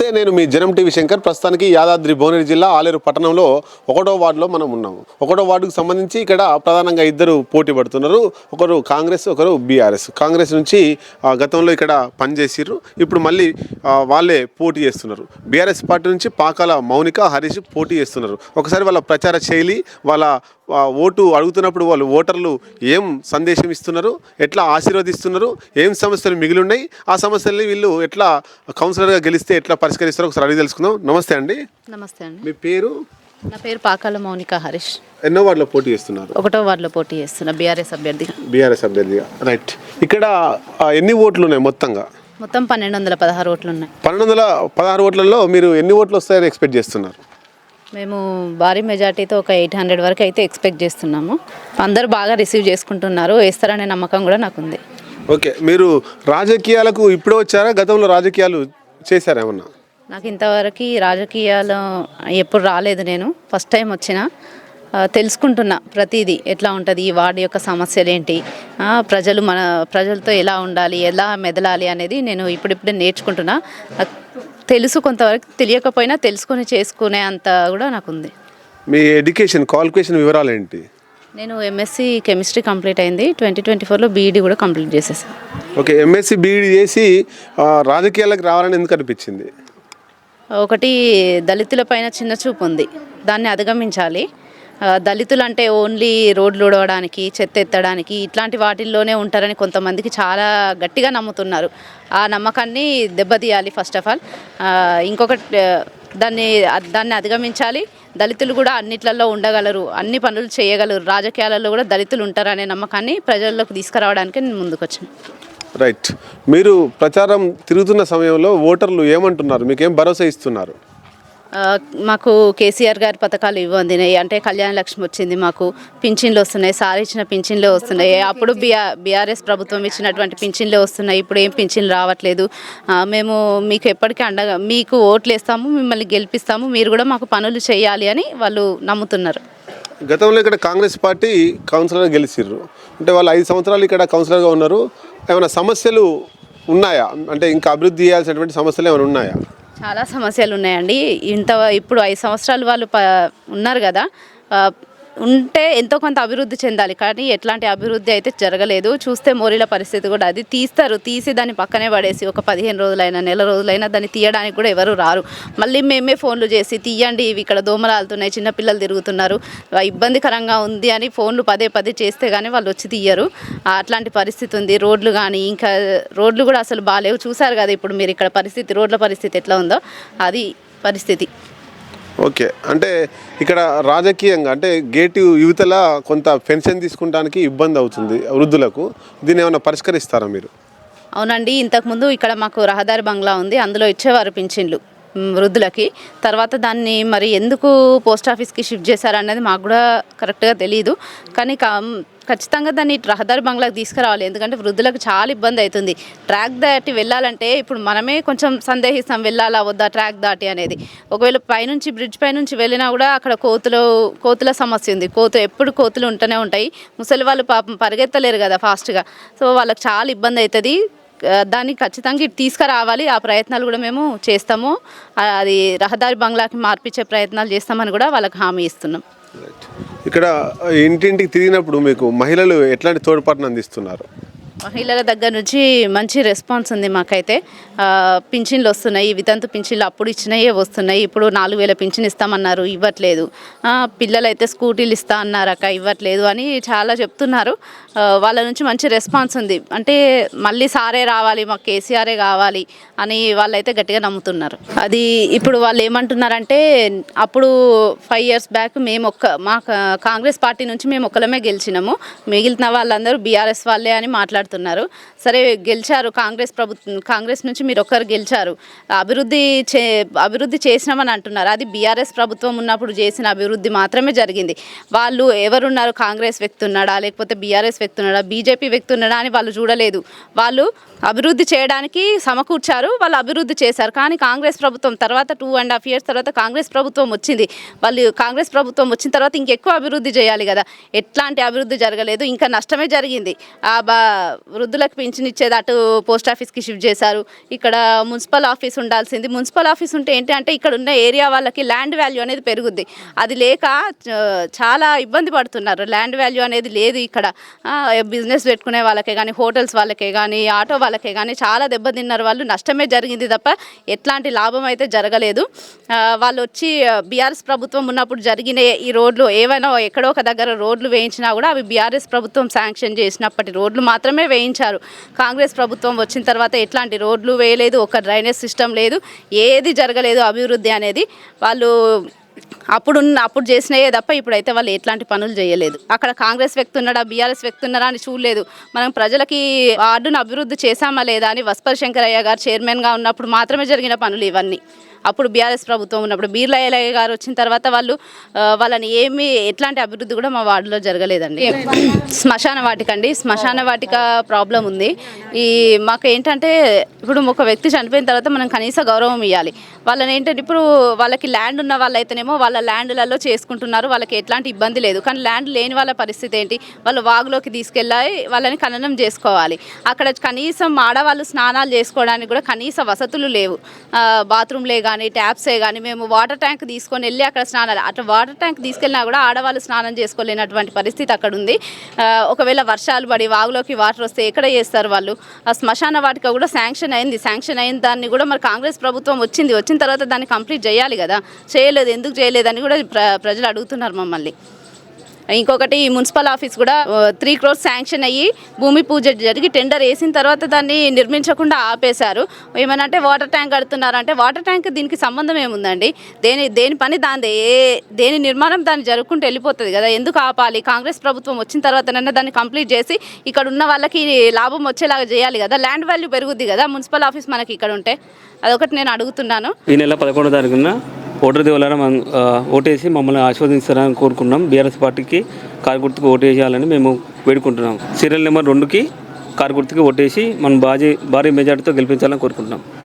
నమస్తే నేను మీ జనం టీవీ శంకర్ ప్రస్తుతానికి యాదాద్రి భువనగిరి జిల్లా ఆలేరు పట్టణంలో ఒకటో వార్డులో మనం ఉన్నాము. ఒకటో వార్డుకు సంబంధించి ఇక్కడ ప్రధానంగా ఇద్దరు పోటీ పడుతున్నారు. ఒకరు కాంగ్రెస్ ఒకరు బీఆర్ఎస్. కాంగ్రెస్ నుంచి గతంలో ఇక్కడ పనిచేసిర్రు. ఇప్పుడు మళ్ళీ వాళ్ళే పోటీ చేస్తున్నారు. బీఆర్ఎస్ పార్టీ నుంచి పాకాల మౌనిక హరీష్ పోటీ చేస్తున్నారు. ఒకసారి వాళ్ళ ప్రచార శైలి వాళ్ళ ఓటు అడుగుతున్నప్పుడు వాళ్ళు ఓటర్లు ఏం సందేశం ఇస్తున్నారు? ఎట్లా ఆశీర్వదిస్తున్నారు? ఏం సమస్యలు మిగిలి ఉన్నాయి ఆ సమస్యల్ని వీళ్ళు ఎట్లా కౌన్సిలర్గా గెలిస్తే ఎట్లా పరిష్కరిస్తారో ఒకసారి అడిగి తెలుసుకుందాం. నమస్తే అండి. నమస్తే అండి. మీ పేరు? నా పేరు పాకాల మౌనిక హరీష్. ఎన్నో వార్డులో పోటీ చేస్తున్నారు? ఒకటో వార్డులో పోటీ చేస్తున్నా బీఆర్ఎస్ అభ్యర్థిగా. బీఆర్ఎస్ అభ్యర్థిగా. రైట్. ఇక్కడ ఆ, ఎన్ని ఓట్లు ఉన్నాయి మొత్తంగా? మొత్తం పన్నెండు వందల పదహారు ఓట్లు ఉన్నాయి. పన్నెండు వందల పదహారు ఓట్లలో మీరు ఎన్ని ఓట్లు వస్తాయని ఎక్స్పెక్ట్ చేస్తున్నారు? మేము భారీ మెజార్టీతో ఒక ఎయిట్ హండ్రెడ్ వరకు అయితే ఎక్స్పెక్ట్ చేస్తున్నాము. అందరూ బాగా రిసీవ్ చేసుకుంటున్నారు. వేస్తారనే నమ్మకం కూడా నాకుంది ఓకే మీరు రాజకీయాలకు ఇప్పుడే వచ్చారా? గతంలో రాజకీయాలు చేశారా ఏమన్నా? నాకు ఇంతవరకు రాజకీయాలు ఎప్పుడు రాలేదు నేను. ఫస్ట్ టైం వచ్చిన. తెలుసుకుంటున్నా ప్రతిదీ. ఎట్లా ఉంటుంది? ఈ వార్డు యొక్క సమస్యలు ఏంటి ప్రజలు మన ప్రజలతో ఎలా ఉండాలి? ఎలా మెదలాలి అనేది నేను ఇప్పుడిప్పుడే నేర్చుకుంటున్నా. తెలుసు కొంతవరకు తెలియకపోయినా తెలుసుకొని చేసుకునే అంత కూడా నాకుంది. మీ ఎడ్యుకేషన్ క్వాలిఫికేషన్ వివరాలు ఏంటి నేను ఎంఎస్సి కెమిస్ట్రీ కంప్లీట్ అయింది. ట్వంటీ ట్వంటీ ఫోర్లో బీఈడి కూడా కంప్లీట్ చేసేసాను ఓకే ఎంఎస్సి బీఈడి చేసి ఆ, రాజకీయాలకు రావాలని ఎందుకు అనిపించింది? ఒకటి దళితుల పైన చిన్న చూపు ఉంది దాన్ని అధిగమించాలి. దళితులు అంటే ఓన్లీ రోడ్లు ఉడవడానికి చెత్త ఎత్తడానికి ఇట్లాంటి వాటిల్లోనే ఉంటారని కొంతమందికి చాలా గట్టిగా నమ్ముతున్నారు. ఆ నమ్మకాన్ని దెబ్బతీయాలి ఫస్ట్ ఆఫ్ ఆల్. ఇంకొకటి దాన్ని దాన్ని అధిగమించాలి. దళితులు కూడా అన్నిట్లలో ఉండగలరు అన్ని పనులు చేయగలరు. రాజకీయాలలో కూడా దళితులు ఉంటారు అనే నమ్మకాన్ని ప్రజల్లోకి తీసుకురావడానికి నేను ముందుకొచ్చాను. రైట్. మీరు ప్రచారం తిరుగుతున్న సమయంలో ఓటర్లు ఏమంటున్నారు? మీకేం భరోసా ఇస్తున్నారు? మాకు కేసీఆర్ గారి పథకాలు ఇవ్వందినాయి అంటే కళ్యాణ లక్ష్మి వచ్చింది మాకు పింఛన్లు వస్తున్నాయి. సార్ ఇచ్చిన పింఛన్లు వస్తున్నాయి. అప్పుడు బీఆర్ బీఆర్ఎస్ ప్రభుత్వం ఇచ్చినటువంటి పింఛన్లు వస్తున్నాయి. ఇప్పుడు ఏం పింఛన్లు రావట్లేదు. మేము మీకు ఎప్పటికీ అండగా మీకు ఓట్లు వేస్తాము మిమ్మల్ని గెలిపిస్తాము. మీరు కూడా మాకు పనులు చేయాలి అని వాళ్ళు నమ్ముతున్నారు. గతంలో ఇక్కడ కాంగ్రెస్ పార్టీ కౌన్సిలర్గా గెలిచిర్రు. అంటే వాళ్ళు ఐదు సంవత్సరాలు ఇక్కడ కౌన్సిలర్గా ఉన్నారు. ఏమైనా సమస్యలు ఉన్నాయా? అంటే ఇంకా అభివృద్ధి చేయాల్సినటువంటి సమస్యలు ఏమైనా ఉన్నాయా? చాలా సమస్యలు ఉన్నాయండి ఇంత ఇప్పుడు ఐదు సంవత్సరాలు వాళ్ళు ప ఉన్నారు కదా. ఉంటే ఎంతో కొంత అభివృద్ధి చెందాలి కానీ ఎట్లాంటి అభివృద్ధి అయితే జరగలేదు. చూస్తే మోరీల పరిస్థితి కూడా అది. తీస్తారు తీసి దాన్ని పక్కనే పడేసి ఒక పదిహేను రోజులైనా నెల రోజులైనా దాన్ని తీయడానికి కూడా ఎవరు రారు. మళ్ళీ మేమే ఫోన్లు చేసి తీయండి ఇవి ఇక్కడ దోమలు ఆలుతున్నాయి చిన్నపిల్లలు తిరుగుతున్నారు ఇబ్బందికరంగా ఉంది అని ఫోన్లు పదే పదే చేస్తే కానీ వాళ్ళు వచ్చి తీయరు. అట్లాంటి పరిస్థితి ఉంది. రోడ్లు కానీ ఇంకా రోడ్లు కూడా అసలు బాగాలేవు చూసారు కదా ఇప్పుడు మీరు ఇక్కడ పరిస్థితి రోడ్ల పరిస్థితి ఎట్లా ఉందో. అది పరిస్థితి. ఓకే. అంటే ఇక్కడ రాజకీయంగా అంటే గేటు యువతల కొంత పెన్షన్ తీసుకుంటానికి ఇబ్బంది అవుతుంది వృద్ధులకు. దీన్ని ఏమైనా పరిష్కరిస్తారా మీరు? అవునండి. ఇంతకుముందు ఇక్కడ మాకు రహదారి బంగ్లా ఉంది. అందులో ఇచ్చేవారు పింఛన్లు. వృద్ధులకి. తర్వాత దాన్ని మరి ఎందుకు పోస్ట్ ఆఫీస్కి షిఫ్ట్ చేశారన్నది మాకు కూడా కరెక్ట్గా తెలియదు కానీ క ఖచ్చితంగా దాన్ని రహదారి బంగ్లాకి తీసుకురావాలి. ఎందుకంటే వృద్ధులకు చాలా ఇబ్బంది అవుతుంది. ట్రాక్ దాటి వెళ్ళాలంటే ఇప్పుడు మనమే కొంచెం సందేహిస్తాం వెళ్ళాలా వద్దా ట్రాక్ దాటి అనేది. ఒకవేళ పైనుంచి బ్రిడ్జ్ పైనుంచి వెళ్ళినా కూడా అక్కడ కోతులు కోతుల సమస్య ఉంది. కోతు ఎప్పుడు కోతులు ఉంటూనే ఉంటాయి. ముసలి వాళ్ళు పాపం పరిగెత్తలేరు కదా ఫాస్ట్గా. సో వాళ్ళకి చాలా ఇబ్బంది అవుతుంది. దాన్ని ఖచ్చితంగా ఇటు తీసుకురావాలి. ఆ ప్రయత్నాలు కూడా మేము చేస్తాము. అది రహదారి బంగ్లాకి మార్పించే ప్రయత్నాలు చేస్తామని కూడా వాళ్ళకి హామీ ఇస్తున్నాం. ఇక్కడ ఇంటింటికి తిరిగినప్పుడు మీకు మహిళలు ఎట్లాంటి తోడ్పాటును అందిస్తున్నారు? మహిళల దగ్గర నుంచి మంచి రెస్పాన్స్ ఉంది మాకైతే. పింఛన్లు వస్తున్నాయి వితంతు పింఛన్లు అప్పుడు ఇచ్చినయే వస్తున్నాయి ఇప్పుడు నాలుగు వేల పింఛన్ ఇస్తామన్నారు ఇవ్వట్లేదు. పిల్లలైతే స్కూటీలు ఇస్తా అన్నారు అక్క ఇవ్వట్లేదు అని చాలా చెప్తున్నారు. వాళ్ళ నుంచి మంచి రెస్పాన్స్ ఉంది. అంటే మళ్ళీ సారే రావాలి మాకు కేసీఆరే కావాలి అని వాళ్ళైతే గట్టిగా నమ్ముతున్నారు. అది ఇప్పుడు వాళ్ళు ఏమంటున్నారంటే అప్పుడు ఫైవ్ ఇయర్స్ బ్యాక్ మేము ఒక్క మా కాంగ్రెస్ పార్టీ నుంచి మేము ఒక్కలమే గెలిచినాము. మిగిలిన వాళ్ళందరూ బీఆర్ఎస్ వాళ్ళే అని మాట్లాడుతున్నారు. సరే గెలిచారు కాంగ్రెస్ ప్రభుత్వం కాంగ్రెస్ నుంచి మీరు ఒక్కరు గెలిచారు. అభివృద్ధి చే అభివృద్ధి చేసినామని అంటున్నారు. అది బీఆర్ఎస్ ప్రభుత్వం ఉన్నప్పుడు చేసిన అభివృద్ధి మాత్రమే జరిగింది. వాళ్ళు ఎవరున్నారు? కాంగ్రెస్ వ్యక్తి ఉన్నాడా? లేకపోతే బీఆర్ఎస్ వ్యక్తి ఉన్నాడా? బీజేపీ వ్యక్తి ఉన్నాడా అని వాళ్ళు చూడలేదు. వాళ్ళు అభివృద్ధి చేయడానికి సమకూర్చారు. వాళ్ళు అభివృద్ధి చేశారు. కానీ కాంగ్రెస్ ప్రభుత్వం తర్వాత టూ అండ్ హాఫ్ ఇయర్స్ తర్వాత కాంగ్రెస్ ప్రభుత్వం వచ్చింది. వాళ్ళు కాంగ్రెస్ ప్రభుత్వం వచ్చిన తర్వాత ఇంకెక్కువ అభివృద్ధి చేయాలి కదా. ఎట్లాంటి అభివృద్ధి జరగలేదు. ఇంకా నష్టమే జరిగింది. ఆ బా వృద్ధులకు పింఛన్ ఇచ్చేది అటు పోస్ట్ ఆఫీస్కి షిఫ్ట్ చేశారు. ఇక్కడ మున్సిపల్ ఆఫీస్ ఉండాల్సింది. మున్సిపల్ ఆఫీస్ ఉంటే ఏంటి అంటే ఇక్కడ ఉన్న ఏరియా వాళ్ళకి ల్యాండ్ వాల్యూ అనేది పెరుగుద్ది. అది లేక చాలా ఇబ్బంది పడుతున్నారు. ల్యాండ్ వాల్యూ అనేది లేదు ఇక్కడ. బిజినెస్ పెట్టుకునే వాళ్ళకే కానీ హోటల్స్ వాళ్ళకే కానీ ఆటో వాళ్ళకే కానీ చాలా దెబ్బతిన్నారు. వాళ్ళు నష్టమే జరిగింది తప్ప ఎట్లాంటి లాభం అయితే జరగలేదు. వాళ్ళు వచ్చి బీఆర్ఎస్ ప్రభుత్వం ఉన్నప్పుడు జరిగిన ఈ రోడ్లు ఏవైనా ఎక్కడో ఒక దగ్గర రోడ్లు వేయించినా కూడా అవి బీఆర్ఎస్ ప్రభుత్వం శాంక్షన్ చేసినప్పటి రోడ్లు మాత్రమే వేయించారు. కాంగ్రెస్ ప్రభుత్వం వచ్చిన తర్వాత ఎట్లాంటి రోడ్లు వేయలేదు ఒక డ్రైనేజ్ సిస్టమ్ లేదు ఏది జరగలేదు అభివృద్ధి అనేది వాళ్ళు అప్పుడు ఉన్న- అప్పుడు చేసినాయే తప్ప ఇప్పుడైతే వాళ్ళు ఎట్లాంటి పనులు చేయలేదు. అక్కడ కాంగ్రెస్ వ్యక్తి ఉన్నాడా బీఆర్ఎస్ వ్యక్తి ఉన్నారా అని చూడలేదు. మనం ప్రజలకి వార్డును అభివృద్ధి చేశామా లేదా అని వస్పర్ శంకరయ్య గారు చైర్మన్గా ఉన్నప్పుడు మాత్రమే జరిగిన పనులు ఇవన్నీ. అప్పుడు బీఆర్ఎస్ ప్రభుత్వం ఉన్నప్పుడు బీర్లయ్య గారు వచ్చిన తర్వాత వాళ్ళు వాళ్ళని ఏమి ఎట్లాంటి అభివృద్ధి కూడా మా వార్డులో జరగలేదండి. శ్మశాన వాటిక అండి శ్మశాన వాటిక ప్రాబ్లం ఉంది. ఈ మాకు ఏంటంటే ఇప్పుడు ఒక వ్యక్తి చనిపోయిన తర్వాత మనం కనీస గౌరవం ఇవ్వాలి వాళ్ళని ఏంటంటే ఇప్పుడు వాళ్ళకి ల్యాండ్ ఉన్న వాళ్ళైతేనేమో వాళ్ళ ల్యాండ్లలో చేసుకుంటున్నారు. వాళ్ళకి ఎట్లాంటి ఇబ్బంది లేదు. కానీ ల్యాండ్ లేని వాళ్ళ పరిస్థితి ఏంటి? వాళ్ళు వాగులోకి తీసుకెళ్ళాలి వాళ్ళని ఖననం చేసుకోవాలి. అక్కడ కనీసం ఆడవాళ్ళు స్నానాలు చేసుకోవడానికి కూడా కనీస వసతులు లేవు. బాత్రూమ్లే కానీ ట్యాప్సే కానీ మేము వాటర్ ట్యాంక్ తీసుకొని వెళ్ళి అక్కడ స్నానాలు అట్లా వాటర్ ట్యాంక్ తీసుకెళ్ళినా కూడా ఆడవాళ్ళు స్నానం చేసుకోలేనటువంటి పరిస్థితి అక్కడ ఉంది ఒకవేళ వర్షాలు పడి వాగులోకి వాటర్ వస్తే ఎక్కడ చేస్తారు వాళ్ళు? ఆ శ్మశాన వాటిక కూడా శాంక్షన్ అయింది. శాంక్షన్ అయిన దాన్ని కూడా మరి కాంగ్రెస్ ప్రభుత్వం వచ్చింది. వచ్చిన తర్వాత దాన్ని కంప్లీట్ చేయాలి కదా? చేయలేదు. ఎందుకు చేయలేదని కూడా ప్ర ప్రజలు అడుగుతున్నారు మమ్మల్ని. ఇంకొకటి మున్సిపల్ ఆఫీస్ కూడా త్రీ క్రోర్స్ శాంక్షన్ అయ్యి భూమి పూజ జరిగి టెండర్ వేసిన తర్వాత దాన్ని నిర్మించకుండా ఆపేశారు. ఏమనంటే వాటర్ ట్యాంక్ కడుతున్నారంటే వాటర్ ట్యాంక్ దీనికి సంబంధం ఏముందండి? దేని దేని పని దాని ఏ దేని నిర్మాణం దాన్ని జరుపుకుంటూ వెళ్ళిపోతుంది కదా ఎందుకు ఆపాలి? కాంగ్రెస్ ప్రభుత్వం వచ్చిన తర్వాతనైనా దాన్ని కంప్లీట్ చేసి ఇక్కడ ఉన్న వాళ్ళకి లాభం వచ్చేలాగా చేయాలి కదా ల్యాండ్ వాల్యూ పెరుగుద్ది కదా మున్సిపల్ ఆఫీస్ మనకి ఇక్కడ ఉంటే. అదొకటి నేను అడుగుతున్నాను. ఈ నెల పదకొండో తారీఖున ఓటర్ దేవులారా ఓటేసి మమ్మల్ని ఆస్వాదిస్తారని కోరుకున్నాం. బీఆర్ఎస్ పార్టీకి కారు గుర్తుకు ఓటేయాలని మేము వేడుకుంటున్నాం. సీరియల్ నెంబర్ రెండుకి కారు గుర్తుకి ఓటేసి మనం భారీ భారీ మెజార్టీతో గెలిపించాలని కోరుకుంటున్నాం.